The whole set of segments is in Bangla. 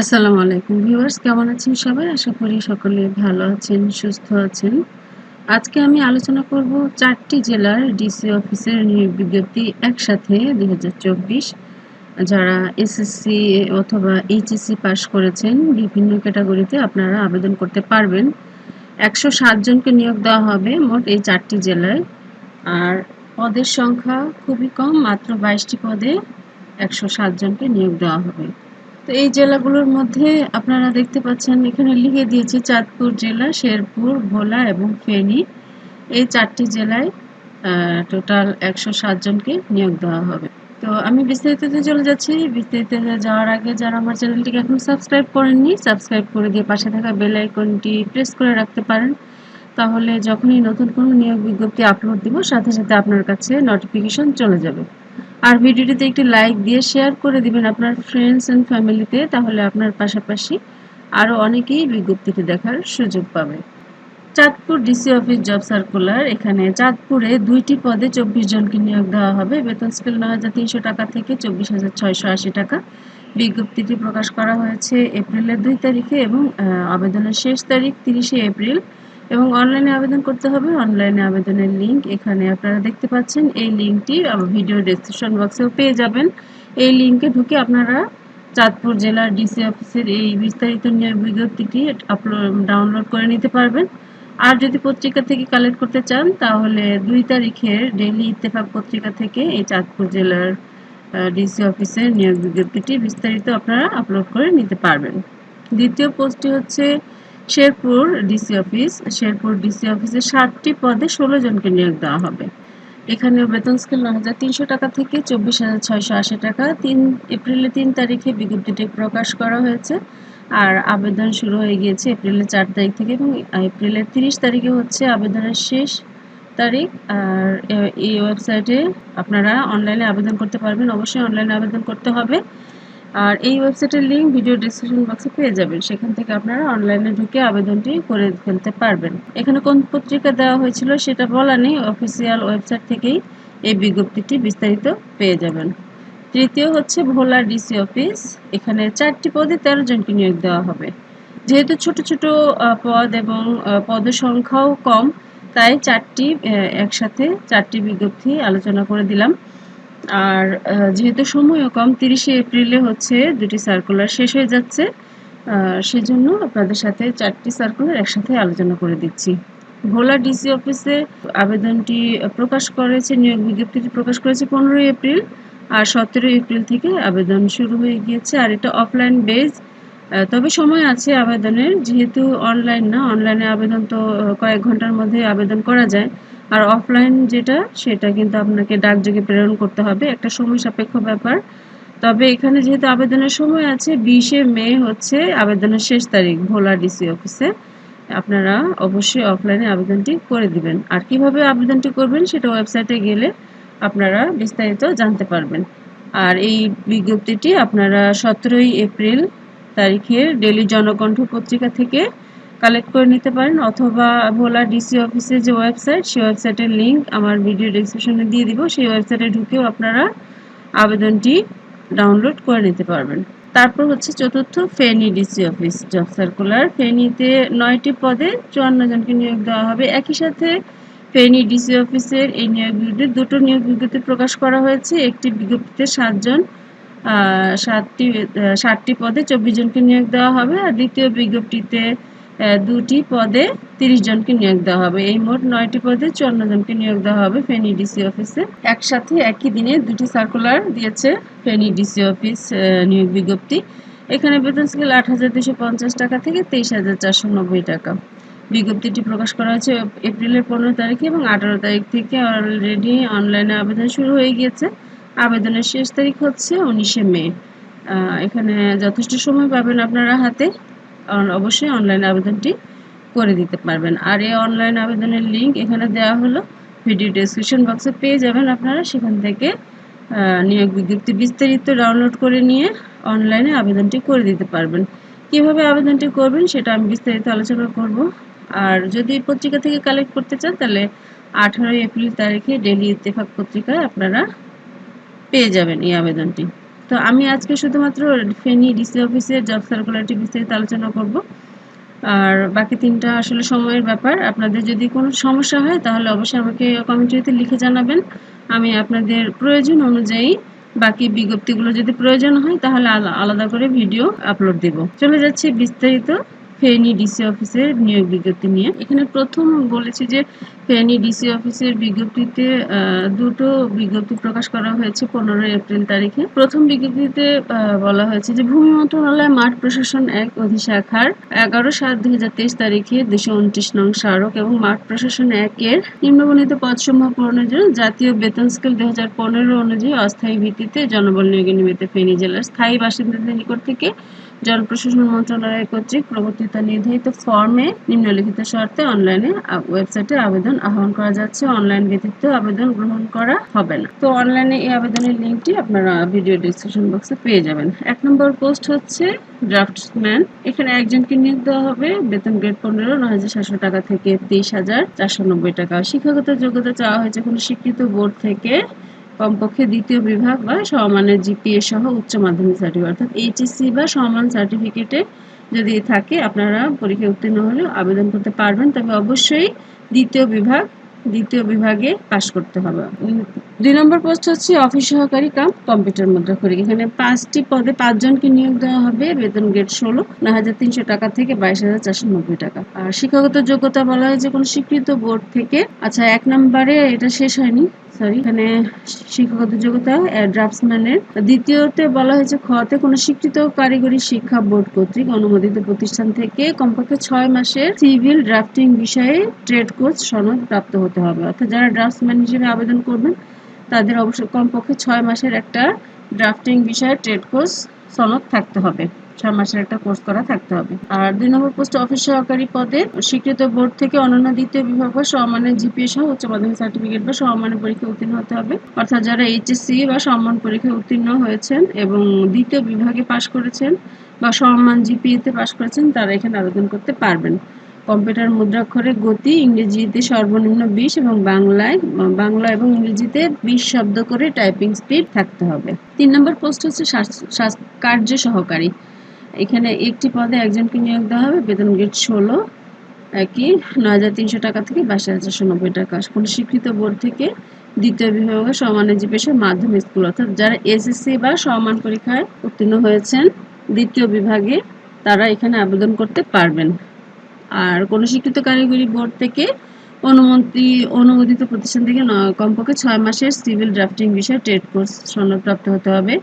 আসসালামু আলাইকুম ভিউয়ার্স, কেমন আছেন সবাই? আশা করি সকলে ভালো আছেন, সুস্থ আছেন। আজকে আমি আলোচনা করব চারটি জেলার ডিসি অফিসের নিয়োগ বিজ্ঞপ্তি একসাথে দু হাজার চব্বিশ, যারা এসএসসি অথবা এইচএসসি পাশ করেছেন, বিভিন্ন ক্যাটাগরিতে আপনারা আবেদন করতে পারবেন। একশো জনকে নিয়োগ দেওয়া হবে মোট এই চারটি জেলায়। আর পদের সংখ্যা খুবই কম, মাত্র বাইশটি পদে একশো জনকে নিয়োগ দেওয়া হবে। তো এই জেলাগুলোর মধ্যে আপনারা দেখতে পাচ্ছেন, এখানে লিখে দিয়েছি চাঁদপুর জেলা, শেরপুর, ভোলা এবং ফেনী। এই চারটি জেলায় টোটাল একশো জনকে নিয়োগ দেওয়া হবে। তো আমি বিস্তারিততে চলে যাচ্ছি। বিস্তারিত যাওয়ার আগে যারা আমার চ্যানেলটিকে এখন সাবস্ক্রাইব করেননি, সাবস্ক্রাইব করে দিয়ে পাশে থাকা বেল আইকনটি প্রেস করে রাখতে পারেন। তাহলে যখনই নতুন কোনো নিয়োগ বিজ্ঞপ্তি আপলোড দিব, সাথে সাথে আপনার কাছে নোটিফিকেশন চলে যাবে। আর ভিডিওটিতে একটি লাইক দিয়ে শেয়ার করে দিবেন আপনার ফ্রেন্ডস অ্যান্ড ফ্যামিলিতে তাহলে আপনার পাশাপাশি আরও অনেকেই বিজ্ঞপ্তিটি দেখার সুযোগ পাবে। Chandpur DC office job circular এখানে চাঁদপুরে দুইটি পদে চব্বিশ জনকে নিয়োগ দেওয়া হবে। বেতন স্কেল নয় হাজার তিনশো টাকা থেকে চব্বিশ হাজার ছয়শো আশি টাকা। বিজ্ঞপ্তিটি প্রকাশ করা হয়েছে এপ্রিলের দুই তারিখে এবং আবেদনের শেষ তারিখ তিরিশে এপ্রিল। এবং অনলাইনে আবেদন করতে হবে। অনলাইনে আবেদনের লিঙ্ক এখানে আপনারা দেখতে পাচ্ছেন। এই লিঙ্কটি ভিডিও ডেসক্রিপশন বক্সেও পেয়ে যাবেন। এই লিঙ্কে ঢুকে আপনারা চাঁদপুর জেলার ডিসি অফিসের এই বিস্তারিত নিয়োগ বিজ্ঞপ্তিটি আপলোড ডাউনলোড করে নিতে পারবেন। আর যদি পত্রিকা থেকে কালেক্ট করতে চান, তাহলে দুই তারিখের ডেইলি ইত্তেফাক পত্রিকা থেকে এই চাঁদপুর জেলার ডিসি অফিসের নিয়োগ বিজ্ঞপ্তিটি বিস্তারিত আপনারা আপলোড করে নিতে পারবেন। দ্বিতীয় পোস্টটি হচ্ছে Sherpur DC office Sherpur DC অফিসে ষাটটি পদে ষোলো জনকে নিয়োগ দেওয়া হবে। এখানে বেতন স্কেল নয় হাজার তিনশো টাকা থেকে চব্বিশ হাজার ছয়শো আশি টাকা। তিন এপ্রিলের তিন তারিখে বিজ্ঞপ্তিটি প্রকাশ করা হয়েছে আর আবেদন শুরু হয়ে গিয়েছে এপ্রিলের চার তারিখ থেকে এবং এপ্রিলের তিরিশ তারিখে হচ্ছে আবেদনের শেষ তারিখ। আর এই ওয়েবসাইটে আপনারা অনলাইনে আবেদন করতে পারবেন। অবশ্যই অনলাইনে আবেদন করতে হবে। আর এই ওয়েবসাইটের লিঙ্ক ভিডিও ডিসক্রিপশন বক্সে পেয়ে যাবেন। সেখান থেকে আপনারা অনলাইনে ঢুকে আবেদনটি করে ফেলতে পারবেন। এখানে কোন পত্রিকা দেওয়া হয়েছিল সেটা বলা নেই অফিসিয়াল ওয়েবসাইট থেকেই এই বিজ্ঞপ্তিটি বিস্তারিত পেয়ে যাবেন। তৃতীয় হচ্ছে ভোলা ডিসি অফিস। এখানে চারটি পদে তেরো জনকে নিয়োগ দেওয়া হবে। যেহেতু ছোট ছোট পদ এবং পদের সংখ্যাও কম, তাই চারটি একসাথে চারটি বিজ্ঞপ্তি আলোচনা করে দিলাম। আর যেহেতু সময়ও কম, তিরিশে এপ্রিলে হচ্ছে দুটি সার্কুলার শেষ হয়ে যাচ্ছে। সেজন্য আপনাদের সাথে চারটি সার্কুলার একসাথে আলোচনা করে দিচ্ছি। ভোলা ডিসি অফিসে আবেদনটি প্রকাশ করেছে নিয়োগ বিজ্ঞপ্তিটি প্রকাশ করেছে পনেরোই এপ্রিল আর সতেরোই এপ্রিল থেকে আবেদন শুরু হয়ে গিয়েছে আর এটা অফলাইন বেজ তবে সময় আছে আবেদনের, যেহেতু অনলাইন না অনলাইনে আবেদন তো কয়েক ঘণ্টার মধ্যে আবেদন করা যায়। আর অফলাইন যেটা, সেটা কিন্তু আপনাকে ডাকযোগে প্রেরণ করতে হবে। একটা সময় সাপেক্ষ ব্যাপার। তবে এখানে যেহেতু আবেদনের সময় আছে, বিশে মে হচ্ছে আবেদনের শেষ তারিখ ভোলা ডিসি অফিসে। আপনারা অবশ্যই অফলাইনে আবেদনটি করে দিবেন। আর কীভাবে আবেদনটি করবেন সেটা ওয়েবসাইটে গেলে আপনারা বিস্তারিত জানতে পারবেন। আর এই বিজ্ঞপ্তিটি আপনারা সতেরোই এপ্রিল তারিখের ডেলি জনকণ্ঠ পত্রিকা থেকে কালেক্ট করে নিতে পারেন, অথবা ভোলা ডিসি অফিসের যে ওয়েবসাইট সেই ওয়েবসাইটের লিঙ্ক আমার ভিডিও ডিসক্রিপশনে দিয়ে দিব। সেই ওয়েবসাইটে ঢুকেও আপনারা আবেদনটি ডাউনলোড করে নিতে পারবেন। তারপর হচ্ছে চতুর্থ, Feni DC office job circular ফেনীতে নয়টি পদে চুয়ান্ন জনকে নিয়োগ দেওয়া হবে। একই সাথে ফেনী ডিসি অফিসের এই নিয়োগ বিজ্ঞপ্তি, দুটো নিয়োগ বিজ্ঞপ্তি প্রকাশ করা হয়েছে। একটি বিজ্ঞপ্তিতে সাতজন সাতটি ষাটটি পদে চব্বিশ জনকে নিয়োগ দেওয়া হবে। আর দ্বিতীয় বিজ্ঞপ্তিতে দুটি পদে তিরিশ জনকে নিয়োগ দেওয়া হবে। এই মোট নয়টি পদে চুয়ান্ন জনকে নিয়োগ দেওয়া হবে ফেনী ডিসি অফিসে। একসাথে একই দিনে দুটি সার্কুলার দিয়েছে ফেনী ডিসি অফিস নিয়োগ বিজ্ঞপ্তি। এখানে বেতন স্কেল আট হাজার দুশো পঞ্চাশ টাকা থেকে তেইশ হাজার চারশো নব্বই টাকা। বিজ্ঞপ্তিটি প্রকাশ করা হয়েছে এপ্রিলের পনেরো তারিখে এবং আঠারো তারিখ থেকে অলরেডি অনলাইনে আবেদন শুরু হয়ে গিয়েছে। আবেদনের শেষ তারিখ হচ্ছে উনিশে মে। এখানে যথেষ্ট সময় পাবেন আপনারা হাতে। অবশ্যই অনলাইন আবেদনটি করে দিতে পারবেন। আর এই অনলাইন আবেদনের লিঙ্ক এখানে দেওয়া হলো। ভিডিও ডেসক্রিপশন বক্সে পেয়ে যাবেন আপনারা। সেখান থেকে নিয়োগ বিজ্ঞপ্তি বিস্তারিত ডাউনলোড করে নিয়ে অনলাইনে আবেদনটি করে দিতে পারবেন। কীভাবে আবেদনটি করবেন সেটা আমি বিস্তারিত আলোচনা করব। আর যদি পত্রিকা থেকে কালেক্ট করতে চান, তাহলে আঠারোই এপ্রিল তারিখে ডেলি ইত্তেফাক পত্রিকায় আপনারা পেয়ে যাবেন এই আবেদনটি। তো আমি আজকে শুধুমাত্র ফেনি ডিসি অফিসের জব সার্কুলারটি বিস্তারিত আলোচনা করব। আর বাকি তিনটা আসলে সময়ের ব্যাপার। আপনাদের যদি কোনো সমস্যা হয়, তাহলে অবশ্যই আমাকে কমেন্ট্রিতে লিখে জানাবেন। আমি আপনাদের প্রয়োজন অনুযায়ী বাকি বিজ্ঞপ্তিগুলো যদি প্রয়োজন হয়, তাহলে আলাদা করে ভিডিও আপলোড দেব। চলে যাচ্ছি বিস্তারিত ফেনী ডিসি অফিসের নিয়োগ বিজ্ঞপ্তি নিয়ে। এখানে প্রথম বলেছি যে ফেনী ডিসি অফিসের বিজ্ঞপ্তিতে দুটো বিজ্ঞপ্তি প্রকাশ করা হয়েছে পনেরোই এপ্রিল তারিখে। প্রথম বিজ্ঞপ্তিতে বলা হয়েছে যে ভূমি মন্ত্রণালয়, মাঠ প্রশাসন এক অধিশাখার এগারো সাত দুই হাজার তেইশ তারিখে দুশো উনত্রিশ নং স্মারক এবং মাঠ প্রশাসন এক এর নিম্নবর্ণিত পদসমূহ পূরণের জন্য জাতীয় বেতন স্কেল দুই হাজার পনেরো অনুযায়ী অস্থায়ী ভিত্তিতে জনবল নিয়োগে নিমিত্ত ফেনী জেলার স্থায়ী বাসিন্দাদের নিকট থেকে জনপ্রশাসন মন্ত্রণালয় কর্তৃক প্রবর্তিত নির্ধারিত ফর্মে নিম্নলিখিত শর্তে অনলাইনে ওয়েবসাইটে আবেদন আহ্বান করা যাচ্ছে। অনলাইন ব্যতীত আবেদন গ্রহণ করা হবে না। তো অনলাইনে এই আবেদনের লিঙ্কটি আপনারা ভিডিও ডিসক্রিপশন বক্সে পেয়ে যাবেন। এক নম্বর পোস্ট হচ্ছে ড্রাফটম্যান এখানে একজনকে নিয়োগ দেওয়া হবে। বেতন গ্রেড পনেরো, নয় হাজার সাতশো টাকা থেকে তেইশ হাজার চারশো নব্বই টাকা। শিক্ষাগত যোগ্যতা চাওয়া হয়েছে কোনো স্বীকৃত বোর্ড থেকে। কমপক্ষে দ্বিতীয় বিভাগ বা সমমানের জিপিএ সহ উচ্চ মাধ্যমিক সার্টিফিকেট অর্থাৎ এইচএসসি বা সমান সার্টিফিকেটে যদি থাকে, আপনারা পরীক্ষায় উত্তীর্ণ হলেও আবেদন করতে পারবেন। তবে অবশ্যই দ্বিতীয় বিভাগ দ্বিতীয় বিভাগে পাশ করতে হবে। দুই নম্বর পোস্ট হচ্ছে অফিস সহকারী কাম কম্পিউটার মুদ্রাক্ষরী এখানে পাঁচটি পদে পাঁচজনকে নিয়োগ দেওয়া হবে। বেতন গেট ষোলো, নয় হাজার তিনশো টাকা থেকে বাইশ হাজার চারশো নব্বই টাকা। আর শিক্ষাগত যোগ্যতা বলা হয়েছে কোনো স্বীকৃত বোর্ড থেকে। আচ্ছা এক নম্বরে এটা শেষ হয়নি সরি এখানে শিক্ষাগত যোগ্যতা ড্রাফটসম্যানের। দ্বিতীয়তে বলা হয়েছে খতে কোনো স্বীকৃত কারিগরি শিক্ষা বোর্ড কর্তৃক অনুমোদিত প্রতিষ্ঠান থেকে কমপক্ষে ছয় মাসের সিভিল ড্রাফটিং বিষয়ে ট্রেড কোর্স সনদ প্রাপ্ত হতে হবে। অর্থাৎ যারা ড্রাফটসম্যান হিসেবে আবেদন করবেন, তাদের অবশ্যই কমপক্ষে ছয় মাসের একটা ড্রাফটিং বিষয়ে ট্রেড কোর্স সনদ থাকতে হবে। ছয় মাসের একটা কোর্স করা থাকতে হবে। আর দুই নম্বর পোস্ট অফিস সহকারী পদে স্বীকৃত বোর্ড থেকে অনন্য দ্বিতীয় বিভাগ বা সমমানের জিপিএ সহ উচ্চ মাধ্যমিক সার্টিফিকেট বা সমমানের পরীক্ষা উত্তীর্ণ হতে হবে। অর্থাৎ যারা এইচএসসি বা সম্মান পরীক্ষায় উত্তীর্ণ হয়েছেন এবং দ্বিতীয় বিভাগে পাশ করেছেন বা সমমান জিপিএতে পাশ করেছেন, তারা এখানে আবেদন করতে পারবেন। কম্পিউটার মুদ্রাক্ষরে গতি, ইংরেজিতে সর্বনিম্ন বিশ এবং বাংলায়, বাংলা এবং ইংরেজিতে বিশ শব্দ করে টাইপিং স্পিড থাকতে হবে। তিন নম্বর পোস্ট হচ্ছে কার্য সহকারী। এখানে একটি পদে একজনকে নিয়োগ দেওয়া হবে, বেতন গেট ষোলো, একই নয় হাজার তিনশো টাকা থেকে বাইশ হাজার চারশো নব্বই টাকা। কোনো স্বীকৃত বোর্ড থেকে দ্বিতীয় বিভাগে সমানের যে পেশা মাধ্যমিক স্কুল, অর্থাৎ যারা এসএসসি বা সমান পরীক্ষায় উত্তীর্ণ হয়েছেন, দ্বিতীয় বিভাগে তারা এখানে আবেদন করতে পারবেন। আর কোনো স্বীকৃত কারিগরি বোর্ড থেকে অনুমতি, অনুমোদিত প্রতিষ্ঠান থেকে কমপক্ষে ছয় মাসের সিভিল ড্রাফটিং বিষয়ে ট্রেড কোর্স সনদপ্রাপ্ত হতে হবে।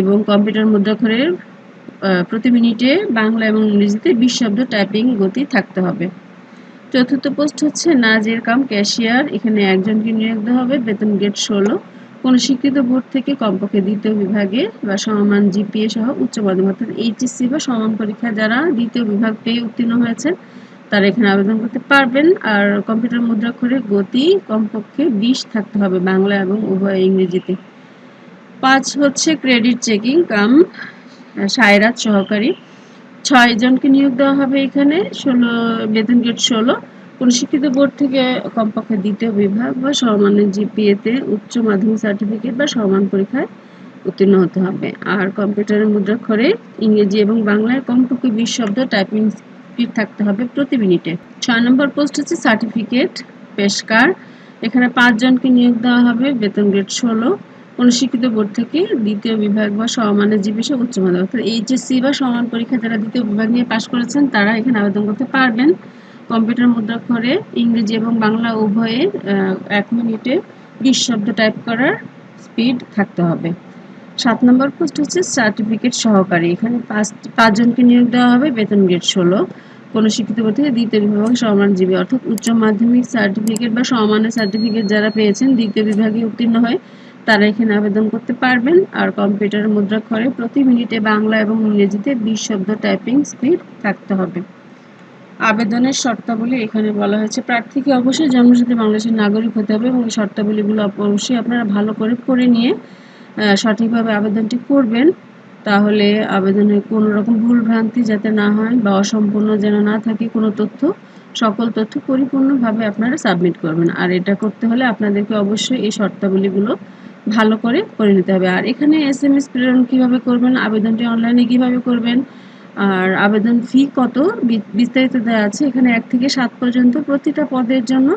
এবং কম্পিউটার মুদ্রাক্ষরের প্রতি মিনিটে বাংলা এবং ইংরেজিতে বিশ শব্দ টাইপিং গতি থাকতে হবে। চতুর্থ পোস্ট হচ্ছে নাজের কাম ক্যাশিয়ার, এখানে একজনকে নিয়োগ দেওয়া হবে, বেতন গেট ষোলো। কোনো স্বীকৃত বোর্ড থেকে কমপক্ষে দ্বিতীয় বিভাগে বা সমমান জিপিএ সহ উচ্চ মাধ্যমিক অর্থাৎ এইচএসসি বা সমান পরীক্ষা যারা দ্বিতীয় বিভাগ পেয়ে উত্তীর্ণ হয়েছেন, তারা এখানে আবেদন করতে পারবেন। আর কম্পিউটার মুদ্রাক্ষরের গতি কমপক্ষে বিশ থাকতে হবে বাংলা এবং উভয় ইংরেজিতে। পাঁচ হচ্ছে ক্রেডিট চেকিং কাম সায়রাত সহকারী। ছয় জনকে নিয়োগ দেওয়া হবে এখানে, ষোলো, বেতন গেট ষোলো। কোন শিক্ষিত বোর্ড থেকে কমপক্ষে দ্বিতীয় বিভাগ বা সমানের জিপিএতে উচ্চ মাধ্যমিক সার্টিফিকেট বা সমান পরীক্ষায় উত্তীর্ণ হতে হবে। আর কম্পিউটারের মুদ্রাক্ষরে ইংরেজি এবং বাংলায় কমপক্ষে বিশ শব্দ টাইপিং স্পিড থাকতে হবে প্রতি মিনিটে। ছয় নম্বর পোস্ট হচ্ছে সার্টিফিকেট, পেশকার। এখানে পাঁচজনকে নিয়োগ দেওয়া হবে, বেতন গ্রেড ষোলো। কোনো শিক্ষিত বোর্ড থেকে দ্বিতীয় বিভাগ বা সমানের যে বিষয় উচ্চ মাধ্যমিক। এইচএসসি বা সমান পরীক্ষা যারা দ্বিতীয় বিভাগ নিয়ে পাশ করেছেন, তারা এখানে আবেদন করতে পারবেন। কম্পিউটার মুদ্রাক্ষরে ইংরেজি এবং বাংলা উভয়ে এক মিনিটে বিশ শব্দ টাইপ করার স্পিড থাকতে হবে। সাত নম্বর পোস্ট হচ্ছে সার্টিফিকেট সহকারী। এখানে পাঁচ, পাঁচজনকে নিয়োগ দেওয়া হবে, বেতন গ্রেড ষোলো। কোনো শিক্ষিত থেকে দ্বিতীয় বিভাগ সমানজীবী, অর্থাৎ উচ্চ মাধ্যমিক সার্টিফিকেট বা সমানের সার্টিফিকেট যারা পেয়েছেন, দ্বিতীয় বিভাগে উত্তীর্ণ হয় তারা এখানে আবেদন করতে পারবেন। আর কম্পিউটার মুদ্রাক্ষরে প্রতি মিনিটে বাংলা এবং ইংরেজিতে বিশ শব্দ টাইপিং স্পিড থাকতে হবে। আবেদনের শর্তাবলী এখানে বলা হয়েছে। প্রার্থীকে অবশ্যই জন্মসাথে বাংলাদেশের নাগরিক হতে হবে এবং শর্তাবলীগুলো অবশ্যই আপনারা ভালো করে পড়ে নিয়ে সঠিকভাবে আবেদনটি করবেন। তাহলে আবেদনে কোনো রকম ভুল ভ্রান্তি যাতে না হয় বা অসম্পূর্ণ যেন না থাকে, কোনো তথ্য, সকল তথ্য পরিপূর্ণভাবে আপনারা সাবমিট করবেন। আর এটা করতে হলে আপনাদেরকে অবশ্যই এই শর্তাবলীগুলো ভালো করে করে নিতে হবে। আর এখানে এস এম এস প্রেরণ কীভাবে করবেন, আবেদনটি অনলাইনে কীভাবে করবেন আর আবেদন ফি কত? বিস্তারিত দেওয়া আছে, এখানে এক থেকে সাত পর্যন্ত প্রতিটা পদের জন্য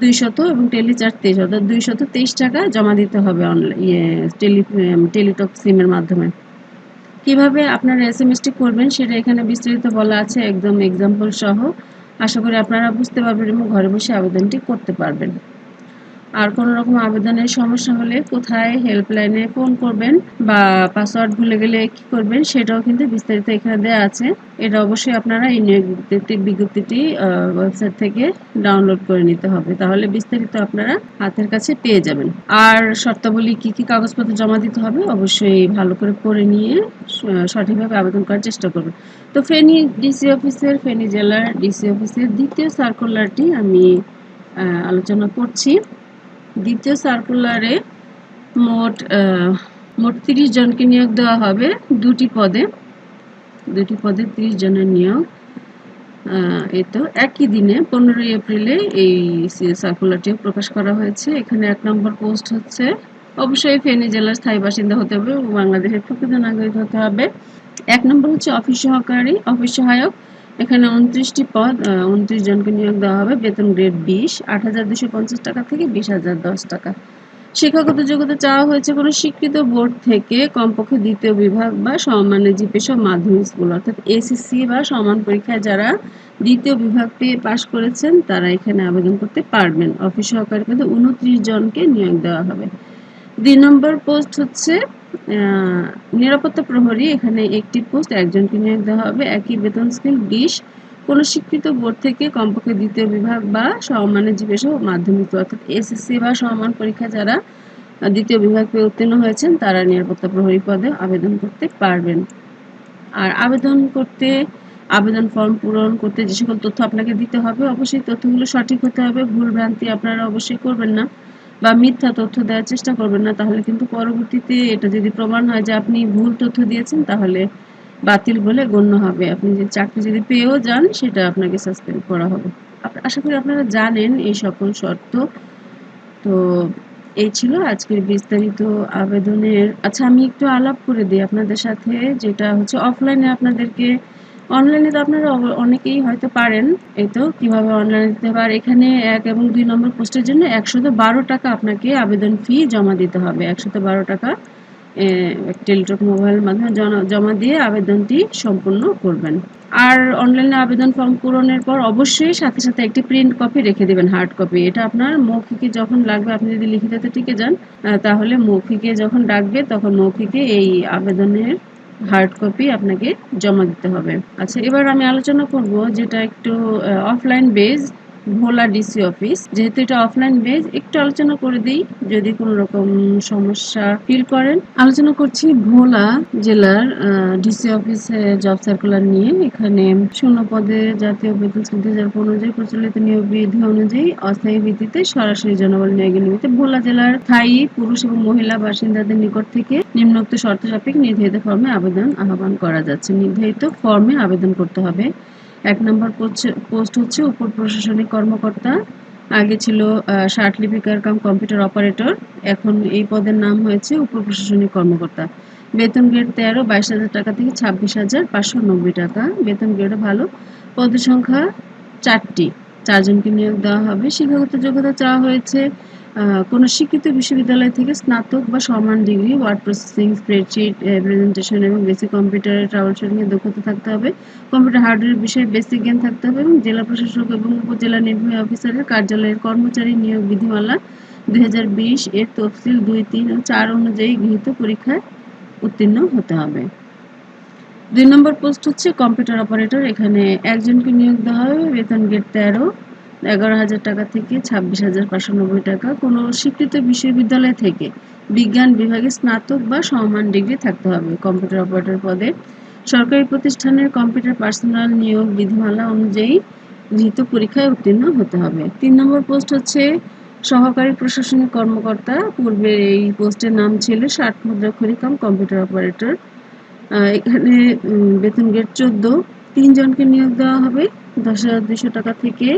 দুইশত এবং টেলিচার্জ তেইশ, অর্থাৎ দুইশত তেইশ টাকা জমা দিতে হবে অনলাইন ইয়ে টেলি টেলিটক সিমের মাধ্যমে। কীভাবে আপনারা এস এম এসটি করবেন সেটা এখানে বিস্তারিত বলা আছে, একদম এক্সাম্পল সহ। আশা করি আপনারা বুঝতে পারবেন এবং ঘরে বসে আবেদনটি করতে পারবেন। আর কোনো রকম আবেদনের সমস্যা হলে কোথায় হেল্পলাইনে ফোন করবেন বা পাসওয়ার্ড ভুলে গেলে কি করবেন, সেটাও কিন্তু বিস্তারিত এখানে দেওয়া আছে। এটা অবশ্যই আপনারা এই নিয়োগ বিজ্ঞপ্তিটি ওয়েবসাইট থেকে ডাউনলোড করে নিতে হবে। তাহলে বিস্তারিত আপনারা হাতের কাছে পেয়ে যাবেন। আর শর্তাবলী কি কি কাগজপত্র জমা দিতে হবে, অবশ্যই ভালো করে পড়ে নিয়ে সঠিকভাবে আবেদন করার চেষ্টা করবেন। তো ফেনী ডিসি অফিসের ফেনী জেলার ডিসি অফিসের দ্বিতীয় সার্কুলারটি আমি আলোচনা করছি। দ্বিতীয় সার্কুলারে মোট মোট তিরিশ জনকে নিয়োগ দেওয়া হবে দুটি পদে। দুটি পদে তিরিশ জনের নিয়োগ। এই তো একই দিনে পনেরোই এপ্রিলে এই সার্কুলারটিও প্রকাশ করা হয়েছে। এখানে এক নম্বর পোস্ট হচ্ছে, অবশ্যই ফেনী জেলার স্থায়ী বাসিন্দা হতে হবে বাংলাদেশের প্রকৃত নাগরিক হতে হবে। এক নম্বর হচ্ছে অফিস সহকারী, অফিস সহায়ক। এখানে উনত্রিশটি পদ উনত্রিশ জনকে নিয়োগ দেওয়া হবে, বেতন গ্রেড বিশ, আট হাজার টাকা থেকে বিশ হাজার টাকা। শিক্ষাগত যোগ্যতা চাওয়া হয়েছে কোনো স্বীকৃত বোর্ড থেকে, কমপক্ষে দ্বিতীয় বিভাগ বা সমমানের জিপিএস মাধ্যমিক স্কুল, অর্থাৎ এসএসসি বা সমান পরীক্ষায় যারা দ্বিতীয় বিভাগ পেয়ে পাশ করেছেন, তারা এখানে আবেদন করতে পারবেন। অফিস সহকারী পদে উনত্রিশ জনকে নিয়োগ দেওয়া হবে। দুই নম্বর পোস্ট হচ্ছে নিরাপত্তা প্রহরী, এখানে একটি পোস্ট, একজনকে নিয়োগ দেওয়া হবে, একই বেতন স্কেল, বিশ। স্বীকৃত বোর্ড থেকে কমপক্ষে দ্বিতীয় বিভাগ বা সমমানের মাধ্যমিক, অর্থাৎ এসএসসি বা পরীক্ষা যারা দ্বিতীয় উত্তীর্ণ হয়েছেন, তারা নিরাপত্তা প্রহরী পদে আবেদন করতে পারবেন। আর আবেদন করতে, আবেদন ফর্ম পূরণ করতে যে সকল তথ্য আপনাকে দিতে হবে, অবশ্যই তথ্যগুলো সঠিক হতে হবে, ভুল ভ্রান্তি আপনারা অবশ্যই করবেন না। বা মিথ্যা তথ্য দেওয়ার চেষ্টা করবেন না, তাহলে কিন্তু পরবর্তীতে এটা যদি প্রমাণ হয় যে আপনি ভুল তথ্য দিয়েছেন, তাহলে বাতিল বলে গণ্য হবে। আপনি যে চাকরি যদি পেয়েও যান, সেটা আপনাকে সাসপেন্ড করা হবে। আশা করি আপনারা জানেন এই সকল শর্ত। তো এই ছিল আজকের বিস্তারিত আবেদনের। আচ্ছা আমি একটু আলাপ করে দিই আপনাদের সাথে, যেটা হচ্ছে অফলাইনে আপনাদেরকে অনলাইনে তো আপনারা অনেকেই হয়তো পারেন। এই তো, কীভাবে অনলাইনে দিতে আর এখানে এক এবং দুই নম্বর পোস্টের জন্য একশত বারো টাকা আপনাকে আবেদন ফি জমা দিতে হবে। একশত বারো টাকা টেলিটক মোবাইল মাধ্যমে জমা দিয়ে আবেদনটি সম্পূর্ণ করবেন। আর অনলাইনে আবেদন ফর্ম পূরণের পর অবশ্যই সাথে সাথে একটি প্রিন্ট কপি রেখে দেবেন হার্ড কপি এটা আপনার মৌখিকে যখন লাগবে, আপনি যদি লিখিততে টিকে যান তাহলে মৌখিকে যখন ডাকবে, তখন মৌখিকে এই আবেদনের হার্ড কপি আপনাকে জমা দিতে হবে। আচ্ছা এবার আমি আলোচনা করব যেটা একটু offline base Bhola DC office যেহেতু এটা অফলাইন বেজ একটু আলোচনা করে দিই, যদি কোনো রকম সমস্যা ফিল করেন। আলোচনা করছি ভোলা জেলার ডিসি অফিসে জব সার্কুলার নিয়ে। এখানে শূন্য পদে জাতীয় বেতন দুই হাজার অনুযায়ী, প্রচলিত নিয়োগ বিধি অনুযায়ী অস্থায়ী ভিত্তিতে সরাসরি জনবল নিয়োগের নিমিত্তে ভোলা জেলার স্থায়ী পুরুষ এবং মহিলা বাসিন্দাদের নিকট থেকে নিম্নোক্ত শর্ত সাপেক্ষ নির্ধারিত ফর্মে আবেদন আহ্বান করা যাচ্ছে। নির্ধারিত ফর্মে আবেদন করতে হবে। এক নম্বর পোস্ট হচ্ছে উপ প্রশাসনিক কর্মকর্তা, আগে ছিল লিপিকার কাম কম্পিউটার অপারেটর, এখন এই পদের নাম হয়েছে উপ প্রশাসনিক কর্মকর্তা। বেতন গ্রেড তেরো, বাইশ হাজার টাকা থেকে ছাব্বিশ হাজার পাঁচশো নব্বই টাকা। বেতন গ্রেডও ভালো। পদ সংখ্যা চারটি। চারজনকে নিয়োগ দেওয়া হবে। শিক্ষাগত যোগ্যতা চাওয়া হয়েছে কোনো শিক্ষিত বিশ্ববিদ্যালয় থেকে স্নাতক বা সমান degree word processing spreadsheet presentation এবং বেসিক কম্পিউটার ট্রাভেল শুটিংয়ে দক্ষতা থাকতে হবে। কম্পিউটার হার্ডওয়্যার বিষয়ে বেসিক জ্ঞান থাকতে হবে এবং জেলা প্রশাসক এবং উপজেলা নির্বাহী অফিসারের কার্যালয়ের কর্মচারী নিয়োগ বিধিমালা দু হাজার বিশ এর তফসিল দুই, তিন ও চার অনুযায়ী গৃহীত পরীক্ষায় উত্তীর্ণ হতে হবে। দুই নম্বর পোস্ট হচ্ছে কম্পিউটার অপারেটর এখানে একজনকে নিয়োগ দেওয়া হবে। বেতন গেট তেরো এগারো হাজার টাকা থেকে ছাব্বিশ হাজার পাঁচশো টাকা কোনো স্বীকৃত বিশ্ববিদ্যালয় থেকে বিজ্ঞান বিভাগে স্নাতক বা সমান ডিগ্রি থাকতে হবে। কম্পিউটার অপারেটর পদে সরকারি প্রতিষ্ঠানের কম্পিউটার পার্সোনাল নিয়োগ বিধিমালা অনুযায়ী গৃহীত পরীক্ষায় উত্তীর্ণ হতে হবে। তিন নম্বর পোস্ট হচ্ছে সহকারী প্রশাসনিক কর্মকর্তা। পূর্বে এই পোস্টের নাম ছিল ষাট মুদ্রাক্ষরী কাম কম্পিউটার অপারেটর। এখানে বেতন গেট চোদ্দ। তিনজনকে নিয়োগ দেওয়া হবে। দশ হাজার দুশো টাকা থেকে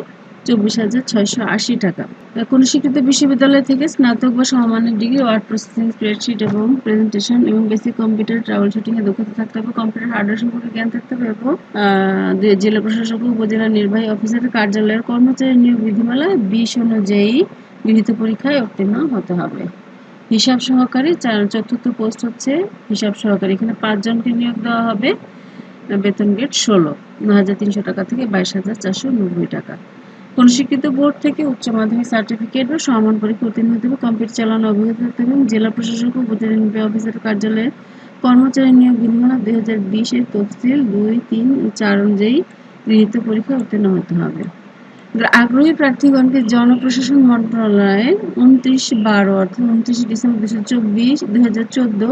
চব্বিশ হাজার ছয়শো আশি টাকা। কোনো স্বীকৃত বিশ্ববিদ্যালয় থেকে স্নাতক বা সমমানের ডিগ্রি, ওয়ার্ড প্রসেসিং, স্প্রেডশিট এবং প্রেজেন্টেশন এবং বেসিক কম্পিউটার ট্রাভেল শুটিং এ দক্ষতা থাকতে হবে। কম্পিউটার হার্ডওয়্যার সম্পর্কে জ্ঞান থাকতে হবে এবং জেলা প্রশাসক উপজেলা নির্বাহী অফিসারের কার্যালয়ের কর্মচারী নিয়োগ বিধিমালা বিশ অনুযায়ী গৃহীত পরীক্ষায় উত্তীর্ণ হতে হবে। হিসাব সহকারী চতুর্থ পোস্ট হচ্ছে হিসাব সহকারী। এখানে পাঁচজনকে নিয়োগ দেওয়া হবে। বেতন গেট ষোলো। ন হাজার তিনশো টাকা থেকে বাইশ হাজার চারশো নব্বই টাকা। কোন স্বীকৃত বোর্ড থেকে উচ্চ মাধ্যমিক সার্টিফিকেট বা সমান পরীক্ষা উত্তীর্ণ হতে হবে। কম্পিউটার চালানো অভিজ্ঞতা থাকতে হবে জেলা প্রশাসক ও নির্বাহী অফিসার কার্যালয়ে কর্মচারী নিয়োগ বিধিমালা দুই হাজার বিশের তফসিল দুই, তিন, চার অনুযায়ী গৃহীত পরীক্ষা উত্তীর্ণ হতে হবে। আগ্রহী প্রার্থীগণকে জনপ্রশাসন মন্ত্রণালয়ে উনত্রিশ বারো অর্থাৎ উনত্রিশে ডিসেম্বর দুশো চব্বিশ, দুই হাজার চোদ্দ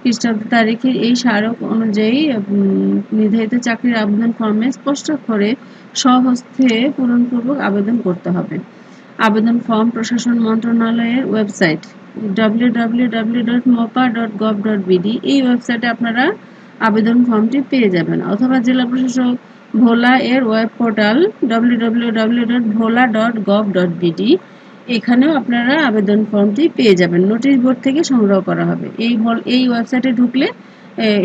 খ্রিস্টাব্দ তারিখের এই স্মারক অনুযায়ী নির্ধারিত চাকরির আবেদন ফর্মে স্পষ্ট করে স্বহস্তে পূরণপূর্বক আবেদন করতে হবে। আবেদন ফর্ম প্রশাসন মন্ত্রণালয়ের ওয়েবসাইট www.mopa.gov.bd এই ওয়েবসাইটে আপনারা আবেদন ফর্মটি পেয়ে যাবেন। অথবা জেলা প্রশাসক ভোলা এর ওয়েব পোর্টাল www.bhola.gov.bd এখানেও আপনারা আবেদন ফর্মটি পেয়ে যাবেন। নোটিশ বোর্ড থেকে সংগ্রহ করা হবে। এই এই ওয়েবসাইটে ঢুকলে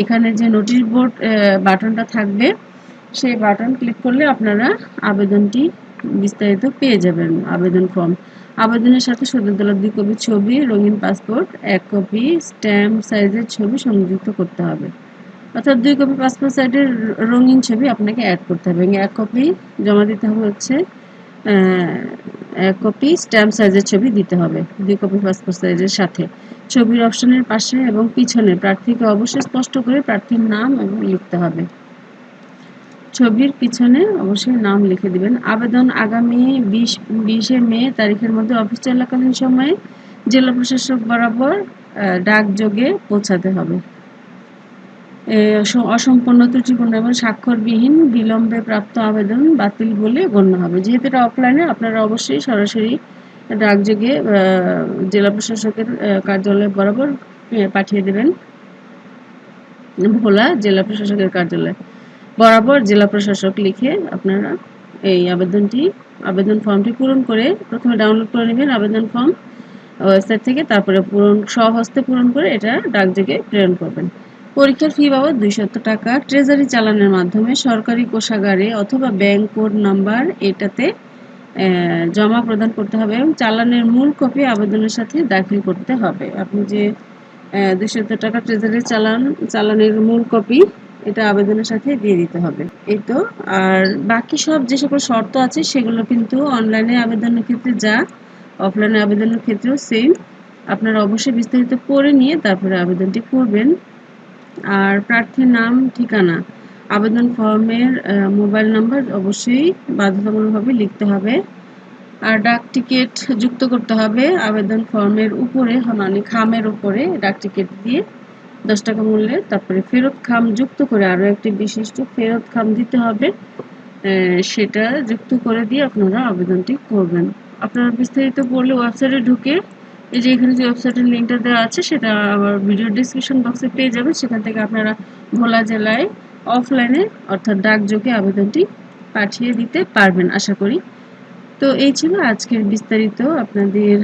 এখানে যে নোটিশ বোর্ড বাটনটা থাকবে, সেই বাটন ক্লিক করলে আপনারা আবেদনটি বিস্তারিত পেয়ে যাবেন, আবেদন ফর্ম আবেদনের সাথে সদর দুই কপি ছবি, রঙিন পাসপোর্ট এক কপি স্ট্যাম্প সাইজের ছবি সংযুক্ত করতে হবে। অর্থাৎ দুই কপি পাসপোর্ট সাইজের রঙিন ছবি আপনাকে অ্যাড করতে হবে। এক কপি জমা দিতে হবে হচ্ছে কপি স্ট্যাম্প সাইজের ছবি দিতে হবে। দুই কপি পাসপোর্ট সাইজের সাথে। ছবির অপশনের পাশে এবং পিছনে প্রার্থীকে অবশ্যই স্পষ্ট করে প্রার্থীর নাম এবং লিখতে হবে। ছবির পিছনে অবশ্যই নাম লিখে দিবেন। আবেদন আগামী বিশ, বিশে মে তারিখের মধ্যে অফিস চলাকালীন সময়ে জেলা প্রশাসক বরাবর ডাকযোগে পৌঁছাতে হবে। অসম্পূর্ণ ত্রুটিপূর্ণ এবং স্বাক্ষরবিহীন, বিলম্বে প্রাপ্ত আবেদন বাতিল বলে গণ্য হবে। যেহেতু এটা অফলাইনে আপনারা অবশ্যই সরাসরি ডাকযোগে জেলা প্রশাসকের কার্যালয় বরাবর পাঠিয়ে দেবেন। ভোলা জেলা প্রশাসকের কার্যালয় বরাবর জেলা প্রশাসক লিখে আপনারা এই আবেদনটি, আবেদন ফর্মটি পূরণ করে প্রথমে ডাউনলোড করে নেবেন আবেদন ফর্ম, ওয়েবসাইট থেকে, তারপরে পূরণ, স্বহস্তে পূরণ করে এটা ডাকযোগে প্রেরণ করবেন। পরীক্ষার ফি বাবদ দুইশত টাকা। ট্রেজারি চালানের মাধ্যমে সরকারি কোষাগারে অথবা ব্যাংক কোড নাম্বার এটাতে জমা প্রদান করতে হবে এবং চালানের মূল কপি আবেদনের সাথে দাখিল করতে হবে। আপনি যে দুইশত টাকা ট্রেজারি চালান, চালানের মূল কপি এটা আবেদনের সাথে দিয়ে দিতে হবে। এই তো, আর বাকি সব যে সকল শর্ত আছে সেগুলো কিন্তু অনলাইনে আবেদনের ক্ষেত্রে যা অফলাইনে আবেদনের ক্ষেত্রেও সেম আপনারা অবশ্যই বিস্তারিত পড়ে নিয়ে তারপরে আবেদনটি করবেন। আর প্রার্থীর নাম, ঠিকানা, আবেদন ফর্মের মোবাইল নাম্বার অবশ্যই বাধ্যতামূলকভাবে লিখতে হবে। আর ডাক টিকিট যুক্ত করতে হবে আবেদন ফর্মের উপরে মানে খামের উপরে ডাক টিকিট দিয়ে। দশ টাকা মূল্যে, তারপরে ফেরত খাম যুক্ত করে আরও একটি বিশিষ্ট ফেরত খাম দিতে হবে। সেটা যুক্ত করে দিয়ে আপনারা আবেদনটি করবেন। আপনারা বিস্তারিত পড়লে ওয়েবসাইটে ঢুকে এই যে এখানে যে ওয়েবসাইটের লিঙ্কটা দেওয়া আছে, সেটা আবার ভিডিও ডিসক্রিপশন বক্সে পেয়ে যাবেন। সেখান থেকে আপনারা ভোলা জেলায় অফলাইনে অর্থাৎ ডাকযোগে আবেদনটি পাঠিয়ে দিতে পারবেন, আশা করি। তো এই ছিল আজকের বিস্তারিত আপনাদের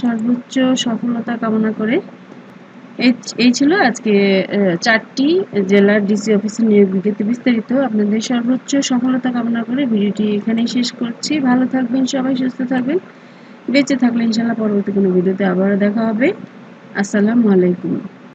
সর্বোচ্চ সফলতা কামনা করে। এই ছিল আজকে চারটি জেলার ডিসি অফিসের নিয়োগ বিজ্ঞপ্তি বিস্তারিত। আপনাদের সর্বোচ্চ সফলতা কামনা করে ভিডিওটি এখানেই শেষ করছি। ভালো থাকবেন সবাই, সুস্থ থাকবেন। বেঁচে থাকলে ইনশাল্লাহ পরবর্তী কোনো ভিডিওতে আবারও দেখা হবে। আসসালামু আলাইকুম।